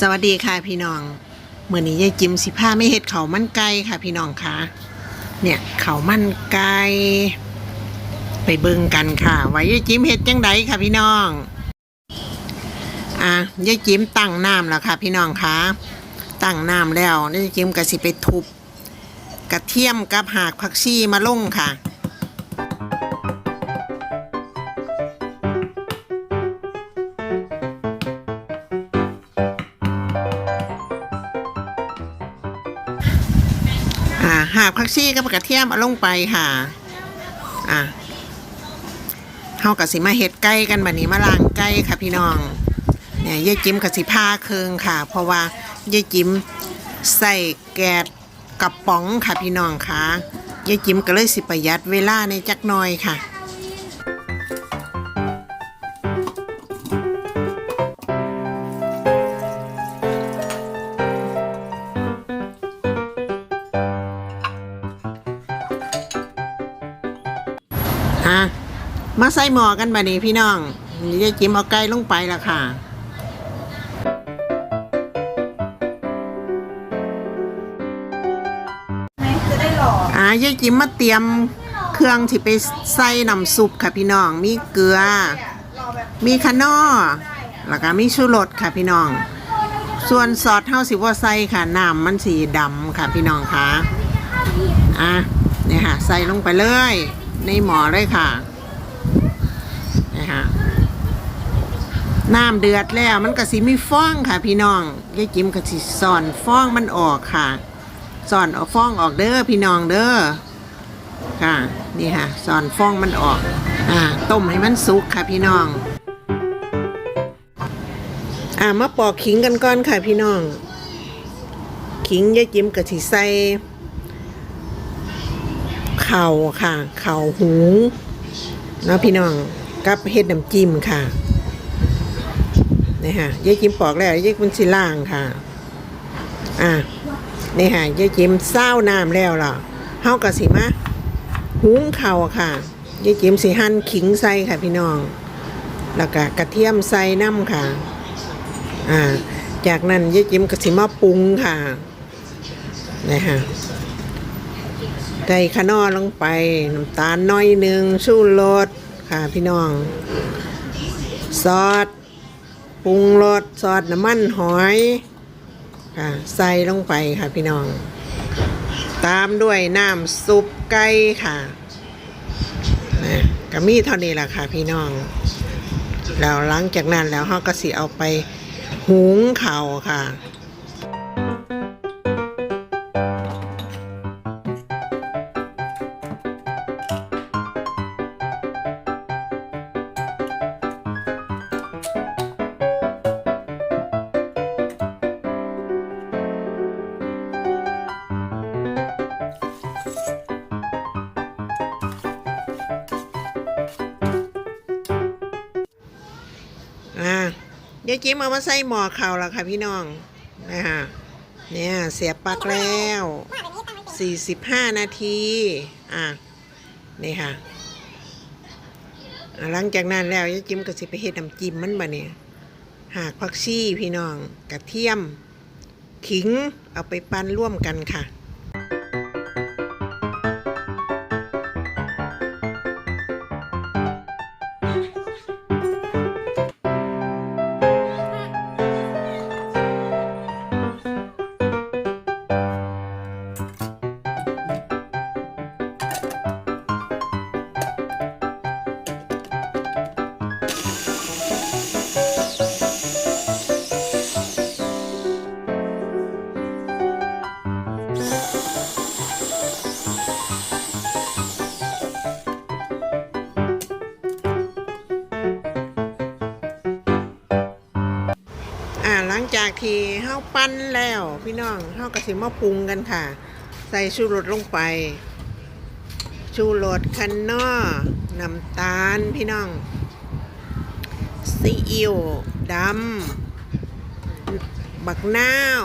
สวัสดีค่ะพี่น้องเมื่อนี้ยายจิมสิผ้าไม่เห็ดเขามันไก่ค่ะพี่น้องค่ะเนี่ยเขามันไก่ไปเบิ่งกันค่ะไว่ายายจิมเห็ดจังไดค่ะพี่น้องอะยายจิมตั้งน้ำแล้วค่ะ พี่น้องค่ะตั้งน้ำแล้วยายจิมก็สิไปทุบกระเทียมกับหากผักชีมาลงค่ะ อ่าหากผักชีกับกระเทียมเอาลงไปค่ะอ่าเฮากับสิมาเฮ็ดไก่กันบัดนี้มาล้างไก่ค่ะพี่น้องเนี่ยยายจิ้มกับสิผ้าเคืองค่ะ เพราะว่ายายจิ้มใส่แกดกระป๋องค่ะพี่น้องค่ะยายจิ้มก็เลยสิประหยัดเวลาในจักหน่อยค่ะ อะมาใส่หม้อกันบัดนี้พี่น้องยายจิ้มเอาไก่ลงไปแล้วค่ะจะได้หล่ออ่ายายจิมมาเตรียมเครื่องที่ไปใส่น้ำซุปค่ะพี่น้อง มีเกลือหล่อแบบมีคะน้อแล้วก็มีชูรสค่ะพี่น้อง ส่วนซอสเท่าสิว่าใส่ค่ะน้ำมันสีดำค่ะพี่น้องค่ะอะเนี่ยค่ะ ใส่ลงไปเลย ในหม้อเลยค่ะนี่ค่ะน้ำเดือดแล้วมันก็สิมีฟองค่ะ พี่น้องยายจิมก็สิสอนฟองมันออกค่ะสอนเอาฟองออกเด้อพี่น้องเด้อค่ะนี่ค่ะสอนฟองมันออกอ่าต้มให้มันสุกค่ะพี่น้องอ่ามาปอกขิงกันก่อนค่ะพี่น้อง ขิงยายจิ้มกะทิใส่ เข่าค่ะ เข่าหูเนาะพี่น้องกับเฮ็ดน้ำจิ้มค่ะนี่ค่ะยายจิ้มปอกแล้วยายคุณสิล่างค่ะ อ่านี่ค่ะยายจิ้มเศร้าน้ำแล้วล่ะเฮาก็สิมาหุงข้าค่ะยายจิ้มสิหั่นขิงใส่ค่ะ พี่น้อง แล้วก็กระเทียมใส่น้ำค่ะ อ่า จากนั้นยายจิ้มก็สิมาปรุงค่ะนี่ค่ะ ใส่ขนอลงไปน้ำตาลน้อยหนึ่งชูรสค่ะพี่น้อง ซอสปรุงรสซอสน้ำมันหอยค่ะใส่ลงไปค่ะพี่น้อง ตามด้วยน้ำซุปไก่ค่ะนะก็มีเท่านี้แหละค่ะพี่น้อง แล้วหลังจากนั้นแล้วเขาก็สิเอาไปหุงข้าวค่ะ ยายจิ้มเอามาใส่หม้อข้าวแล้วค่ะพี่น้องนะคะเนี่ยเสียบปลั๊กแล้ว 45 นาที อะ นี่ค่ะ หลังจากนั้นแล้วยายจิ้มก็สิไปเฮ็ดน้ำจิ้มมันบ่เนี่ยหากผักชีพี่น้องกระเทียม ขิงเอาไปปั้นร่วมกันค่ะ ลังจากที่เฮาปั้นแล้วพี่น้องเฮาก็สิมาปรุงกันค่ะ ใส่ชูรสลงไป ชูรสคันนอน้ำตาลพี่น้องซีอิ๊วดำบักนาว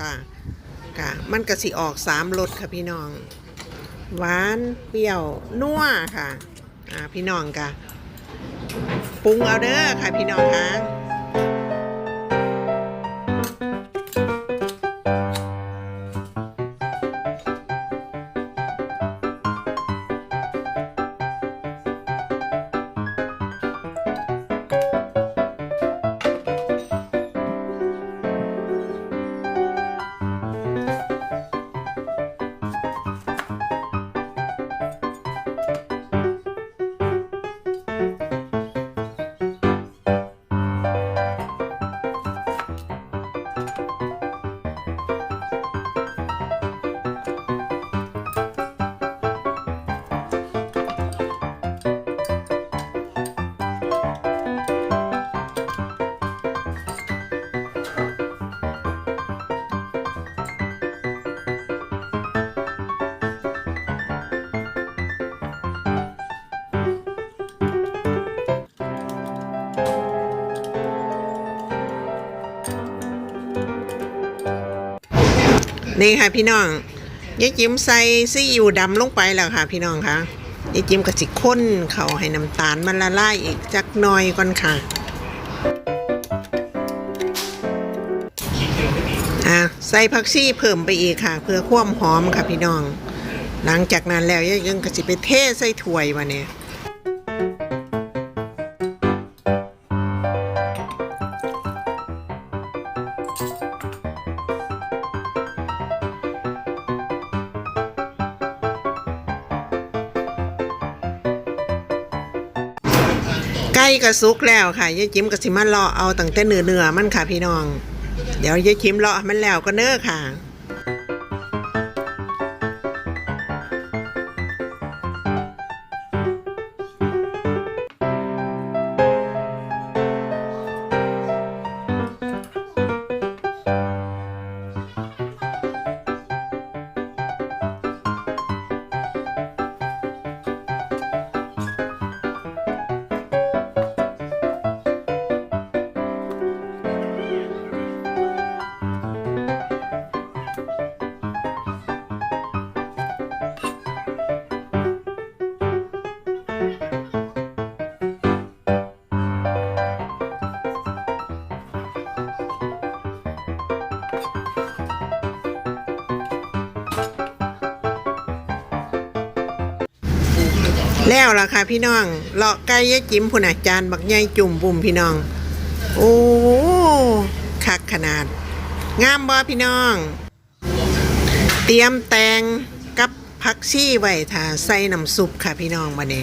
ค่ะค่ะ มันก็สิออกสามรสค่ะพี่น้อง หวานเปรี้ยวนัวค่ะ อ่าพี่น้องกะปรุงเอาเด้อค่ะพี่น้องค่ะ นี่ค่ะพี่น้องยายจิ๋มใส่ซีอิ๊วดำลงไปแล้วค่ะ พี่น้องค่ะยายจิ๋มก็สิข้นเขาให้น้ำตาลมันละลายอีกจักหน่อยก่อนค่ะอะใส่ผักชีเพิ่มไปอีกค่ะ เพื่อความหอมค่ะพี่น้อง หลังจากนั้นแล้วยายยังก็สิไปเทใส่ถ้วยมาเนี่ย ก่กระซุกแล้วค่ะยายจิ้มก็สิมาเลาะเอาตั้งแต่เนื้อเนื้อมันค่ะพี่น้อง เดี๋ยวยายจิ้มเลาะมันแล้วก็เนื้อค่ะ แล้วล่ะค่ะพี่น้องเลาะไก่ยะจิ้มผุนอาจารย์บักใหญ่จุ่มบุ่มพี่น้อง โอ้คักขนาด งามบ่พี่น้อง เตรียมแตงกับผักชีไว้ท่าใส่น้ำซุปค่ะพี่น้องมาเนี่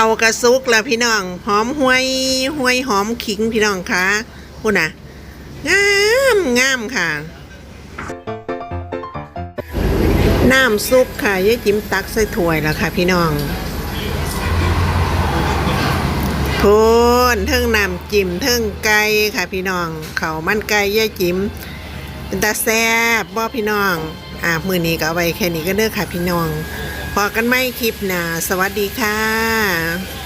เขากระซุกแล้วพี่น้อง หอมห้วยห้วยหอมขิงพี่น้องคะพูดนะงามงามค่ะ น้ำซุปค่ะยายจิ๋มตักใส่ถ้วยแล้วค่ะ พี่น้องพูนเทิงน้ำจิ้มเทิงไก่ค่ะ พี่น้องเขามันไก่ยายจิ๋มเป็นตาแซ่บบ่พี่น้องอะมือนี้ก็เอาไว้แค่นี้ก็เด้อค่ะ พี่น้อง พอกันไม่คลิปหน้าสวัสดีค่ะ